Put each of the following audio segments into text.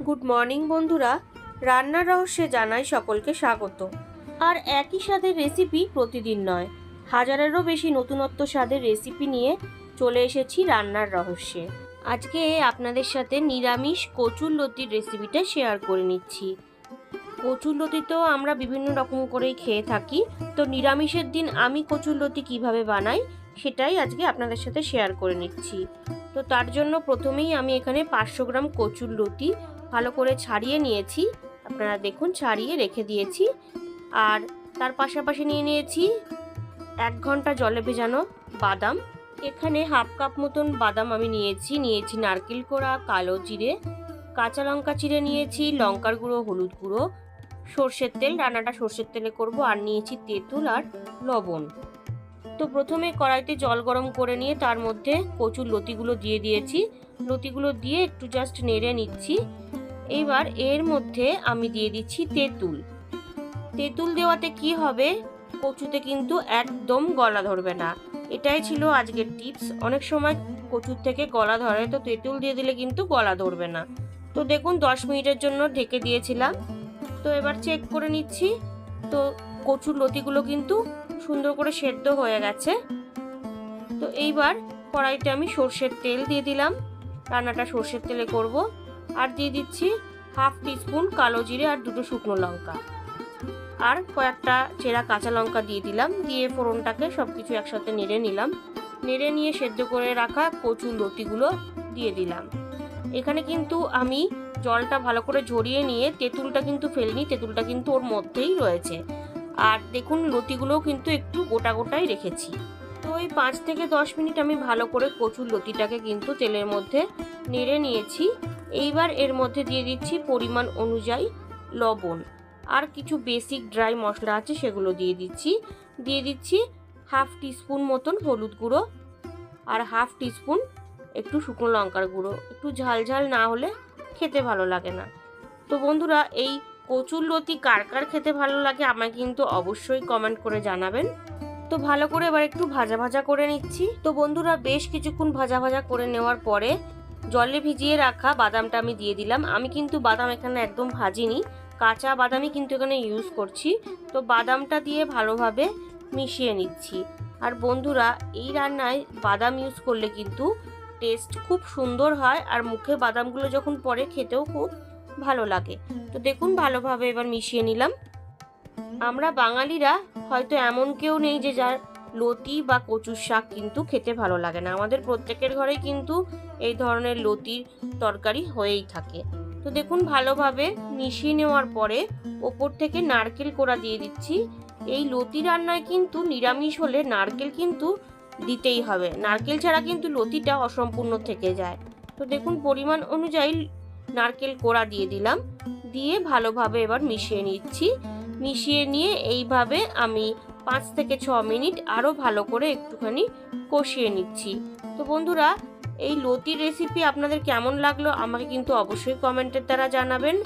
Good morning, বন্ধুরা। রান্নার রহস্যে জানাই সকলকে স্বাগত। আর একই স্বাদের রেসিপি প্রতিদিন নয়, হাজারেরও বেশি নতুনত্ব স্বাদের রেসিপি নিয়ে চলে এসেছি রান্নার রহস্যে। আজকে আপনাদের সাথে নিরামিষ কচুর লতির রেসিপিটা শেয়ার করে নিচ্ছি। কচুর লতি তো আমরা বিভিন্ন রকম করেই খেয়ে থাকি। তো নিরামিষের দিন আমি কচুর লতি কীভাবে বানাই, সেটাই আজকে আপনাদের সাথে শেয়ার করে নিচ্ছি। তো তার জন্য প্রথমেই আমি এখানে পাঁচশো গ্রাম কচুর লতি ভালো করে ছাড়িয়ে নিয়েছি। আপনারা দেখুন, ছাড়িয়ে রেখে দিয়েছি। আর তার পাশাপাশি নিয়ে নিয়েছি এক ঘণ্টা জলে ভেজানো বাদাম। এখানে হাফ কাপ মতন বাদাম আমি নিয়েছি। নিয়েছি নারকেল কোড়া, কালো জিরে, কাঁচা লঙ্কা চিড়ে নিয়েছি, লঙ্কার গুঁড়ো, হলুদ গুঁড়ো, সর্ষের তেল, রান্নাটা সর্ষের তেলে করব। আর নিয়েছি তেঁতুল আর লবণ। তো প্রথমে কড়াইতে জল গরম করে নিয়ে তার মধ্যে কচুর লতিগুলো দিয়ে দিয়েছি। লতিগুলো দিয়ে একটু জাস্ট নেড়ে নিচ্ছি। এইবার এর মধ্যে আমি দিয়ে দিচ্ছি তেঁতুল। তেঁতুল দেওয়াতে কি হবে? কচুতে কিন্তু একদম গলা ধরবে না। এটাই ছিল আজকের টিপস। অনেক সময় কচুর থেকে গলা ধরে, তো তেঁতুল দিয়ে দিলে কিন্তু গলা ধরবে না। তো দেখুন, দশ মিনিটের জন্য ঢেকে দিয়েছিলাম। তো এবার চেক করে নিচ্ছি। তো কচুর লতিগুলো কিন্তু সুন্দর করে সেদ্ধ হয়ে গেছে। তো এইবার কড়াইতে আমি সর্ষের তেল দিয়ে দিলাম। রান্নাটা সর্ষের তেলে করব। আর দিয়ে দিচ্ছি হাফ টিস্পুন কালো জিরে আর দুটো শুকনো লঙ্কা। আর কয়েকটা চেরা কাঁচা লঙ্কা দিয়ে দিলাম, দিয়ে ফোড়নটাকে সব কিছু একসাথে নেড়ে নিলাম। নেড়ে নিয়ে সেদ্ধ করে রাখা কচুর লতিগুলো দিয়ে দিলাম। এখানে কিন্তু আমি জলটা ভালো করে ঝরিয়ে নিয়ে তেঁতুলটা কিন্তু ফেলিনি, তেঁতুলটা কিন্তু ওর মধ্যেই রয়েছে। আর দেখুন লতিগুলোও কিন্তু একটু গোটা গোটাই রেখেছি। ওই পাঁচ থেকে দশ মিনিট আমি ভালো করে কচুর লতিটাকে কিন্তু তেলের মধ্যে নেড়ে নিয়েছি। এইবার এর মধ্যে দিয়ে দিচ্ছি পরিমাণ অনুযায়ী লবণ। আর কিছু বেসিক ড্রাই মশলা আছে সেগুলো দিয়ে দিচ্ছি। দিয়ে দিচ্ছি হাফ টিস্পুন মতন হলুদ গুঁড়ো আর হাফ টিস্পুন একটু শুকনো লঙ্কার গুঁড়ো। একটু ঝাল ঝাল না হলে খেতে ভালো লাগে না। তো বন্ধুরা, এই কচুর লতি কার কার খেতে ভালো লাগে আমায় কিন্তু অবশ্যই কমেন্ট করে জানাবেন। তো ভালো করে এবার একটু ভাজা ভাজা করে নিচ্ছি। তো বন্ধুরা, বেশ কিছুক্ষণ ভাজা ভাজা করে নেওয়ার পরে জলে ভিজিয়ে রাখা বাদামটা আমি দিয়ে দিলাম। আমি কিন্তু বাদাম এখানে একদম ভাজিনি, কাঁচা বাদামই কিন্তু এখানে ইউজ করছি। তো বাদামটা দিয়ে ভালোভাবে মিশিয়ে নিচ্ছি। আর বন্ধুরা, এই রান্নায় বাদাম ইউজ করলে কিন্তু টেস্ট খুব সুন্দর হয় আর মুখে বাদামগুলো যখন পরে খেতেও খুব ভালো লাগে। তো দেখুন, ভালোভাবে এবার মিশিয়ে নিলাম। আমরা বাঙালিরা হয়তো এমন কেউ নেই যে যার লতি বা কচুর শাক কিন্তু খেতে ভালো লাগে না। আমাদের প্রত্যেকের ঘরেই কিন্তু এই ধরনের লতির তরকারি হয়েই থাকে। তো দেখুন, ভালোভাবে মিশিয়ে নেওয়ার পরে ওপর থেকে নারকেল কোড়া দিয়ে দিচ্ছি। এই লতি রান্নায় কিন্তু নিরামিষ হলে নারকেল কিন্তু দিতেই হবে। নারকেল ছাড়া কিন্তু লতিটা অসম্পূর্ণ থেকে যায়। তো দেখুন, পরিমাণ অনুযায়ী নারকেল কোড়া দিয়ে দিলাম। দিয়ে ভালোভাবে এবার মিশিয়ে নিচ্ছি। মিশিয়ে নিয়ে এইভাবে আমি পাঁচ থেকে ছ মিনিট আরও ভালো করে একটুখানি কষিয়ে নিচ্ছি। তো বন্ধুরা, এই লতির রেসিপি আপনাদের কেমন লাগল আমাকে কিন্তু অবশ্যই কমেন্টের দ্বারা জানাবেন।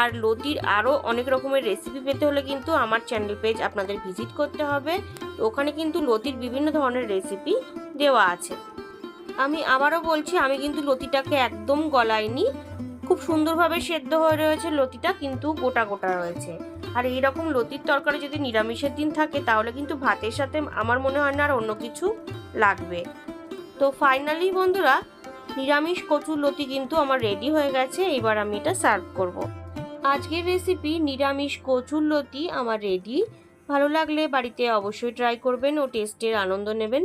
আর লতির আরও অনেক রকমের রেসিপি পেতে হলে কিন্তু আমার চ্যানেল পেজ আপনাদের ভিজিট করতে হবে। তো ওখানে কিন্তু লতির বিভিন্ন ধরনের রেসিপি দেওয়া আছে। আমি আবারও বলছি, আমি কিন্তু লতিটাকে একদম গলাইনি খুব সুন্দরভাবে সেদ্ধ হয়ে রয়েছে লতিটা, কিন্তু গোটা গোটা রয়েছে। আর এই রকম লতির তরকারি যদি নিরামিষের দিন থাকে, তাহলে কিন্তু ভাতের সাথে আমার মনে হয় না আর অন্য কিছু লাগবে। তো ফাইনালি বন্ধুরা, নিরামিষ কচুর লতি কিন্তু আমার রেডি হয়ে গেছে, এবার আমি এটা সার্ভ করব। আজকের রেসিপি নিরামিষ কচুর লতি আমার রেডি। ভালো লাগলে বাড়িতে অবশ্যই ট্রাই করবেন ও টেস্টের আনন্দ নেবেন।